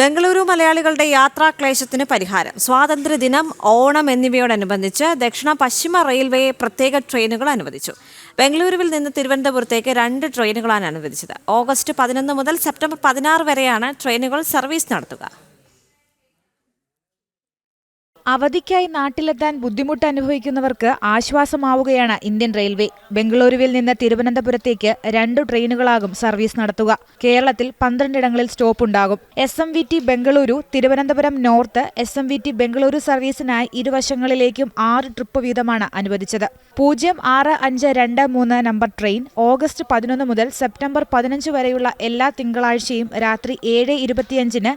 ബംഗളൂരു മലയാളികളുടെ യാത്രാക്ലേശത്തിന് പരിഹാരം. സ്വാതന്ത്ര്യദിനം ഓണം എന്നിവയോടനുബന്ധിച്ച് ദക്ഷിണ പശ്ചിമ റെയിൽവേ പ്രത്യേക ട്രെയിനുകൾ അനുവദിച്ചു. ബംഗളൂരുവിൽ നിന്ന് തിരുവനന്തപുരത്തേക്ക് രണ്ട് ട്രെയിനുകളാണ് അനുവദിച്ചത്. ഓഗസ്റ്റ് പതിനൊന്ന് മുതൽ സെപ്റ്റംബർ പതിനാറ് വരെയാണ് ട്രെയിനുകൾ സർവീസ് നടത്തുക. അവധിക്കായി നാട്ടിലെത്താൻ ബുദ്ധിമുട്ട് അനുഭവിക്കുന്നവർക്ക് ആശ്വാസമാവുകയാണ് ഇന്ത്യൻ റെയിൽവേ. ബംഗളൂരുവിൽ നിന്ന് തിരുവനന്തപുരത്തേക്ക് രണ്ടു ട്രെയിനുകളാകും സർവീസ് നടത്തുക. കേരളത്തിൽ പന്ത്രണ്ടിടങ്ങളിൽ സ്റ്റോപ്പ് ഉണ്ടാകും S M V T Bengaluru Thiruvananthapuram north S M V T Bengaluru സർവീസിനായി ഇരുവശങ്ങളിലേക്കും ആറ് ട്രിപ്പ് വീതമാണ് അനുവദിച്ചത്. പൂജ്യം ആറ് അഞ്ച് രണ്ട് മൂന്ന് നമ്പർ ട്രെയിൻ ഓഗസ്റ്റ് പതിനൊന്ന് മുതൽ സെപ്റ്റംബർ പതിനഞ്ച് വരെയുള്ള എല്ലാ തിങ്കളാഴ്ചയും രാത്രി ഏഴ് ഇരുപത്തിയഞ്ചിന്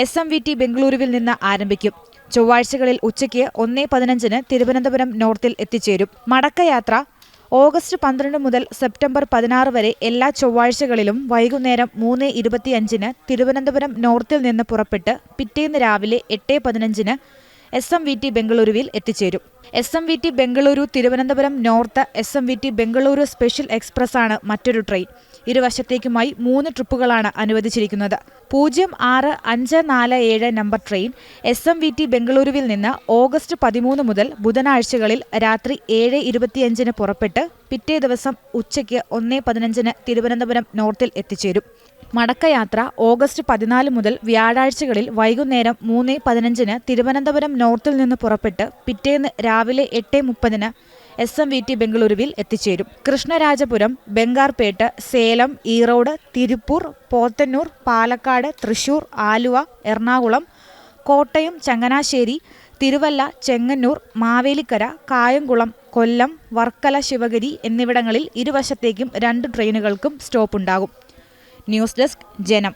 എസ് എം വി ടി ബംഗളൂരുവിൽ നിന്ന് ആരംഭിക്കും. ചൊവ്വാഴ്ചകളിൽ ഉച്ചയ്ക്ക് ഒന്നേ പതിനഞ്ചിന് തിരുവനന്തപുരം നോർത്തിൽ എത്തിച്ചേരും. മടക്കയാത്ര ഓഗസ്റ്റ് പന്ത്രണ്ട് മുതൽ സെപ്റ്റംബർ പതിനാറ് വരെ എല്ലാ ചൊവ്വാഴ്ചകളിലും വൈകുന്നേരം മൂന്ന് ഇരുപത്തിയഞ്ചിന് തിരുവനന്തപുരം നോർത്തിൽ നിന്ന് പുറപ്പെട്ട് പിറ്റേന്ന് രാവിലെ എട്ട് പതിനഞ്ചിന് എസ് എം വി ടി ബംഗളൂരുവിൽ എത്തിച്ചേരും. S M V T Bengaluru Thiruvananthapuram north S M V T Bengaluru special express ആണ് മറ്റൊരു ട്രെയിൻ ഇരുവശത്തേക്കുമായി മൂന്ന് ട്രിപ്പുകളാണ് അനുവദിച്ചിരിക്കുന്നത്. പൂജ്യം ആറ് അഞ്ച് നാല് ഏഴ് number train S M V T ബംഗളൂരുവിൽ നിന്ന് ഓഗസ്റ്റ് പതിമൂന്ന് മുതൽ ബുധനാഴ്ചകളിൽ രാത്രി ഏഴ് ഇരുപത്തിയഞ്ചിന് പുറപ്പെട്ട് പിറ്റേ ദിവസം ഉച്ചയ്ക്ക് ഒന്നേ പതിനഞ്ചിന് തിരുവനന്തപുരം നോർത്തിൽ എത്തിച്ചേരും. മടക്കയാത്ര ഓഗസ്റ്റ് പതിനാല് മുതൽ വ്യാഴാഴ്ചകളിൽ വൈകുന്നേരം മൂന്ന് പതിനഞ്ചിന് തിരുവനന്തപുരം നോർത്തിൽ നിന്ന് പുറപ്പെട്ട് പിറ്റേന്ന് രാവിലെ എട്ട് മുപ്പതിന് എസ് എം വി ടി ബംഗളൂരുവിൽ എത്തിച്ചേരും. കൃഷ്ണരാജപുരം ബംഗാർപേട്ട് സേലം ഈറോഡ് തിരുപ്പൂർ പോത്തന്നൂർ പാലക്കാട് തൃശൂർ ആലുവ എറണാകുളം കോട്ടയം ചങ്ങനാശ്ശേരി തിരുവല്ല ചെങ്ങന്നൂർ മാവേലിക്കര കായംകുളം കൊല്ലം വർക്കല ശിവഗിരി എന്നിവിടങ്ങളിൽ ഇരുവശത്തേക്കും രണ്ട് ട്രെയിനുകൾക്കും സ്റ്റോപ്പ് ഉണ്ടാകും ന്യൂസ് ഡെസ്ക് ജനം.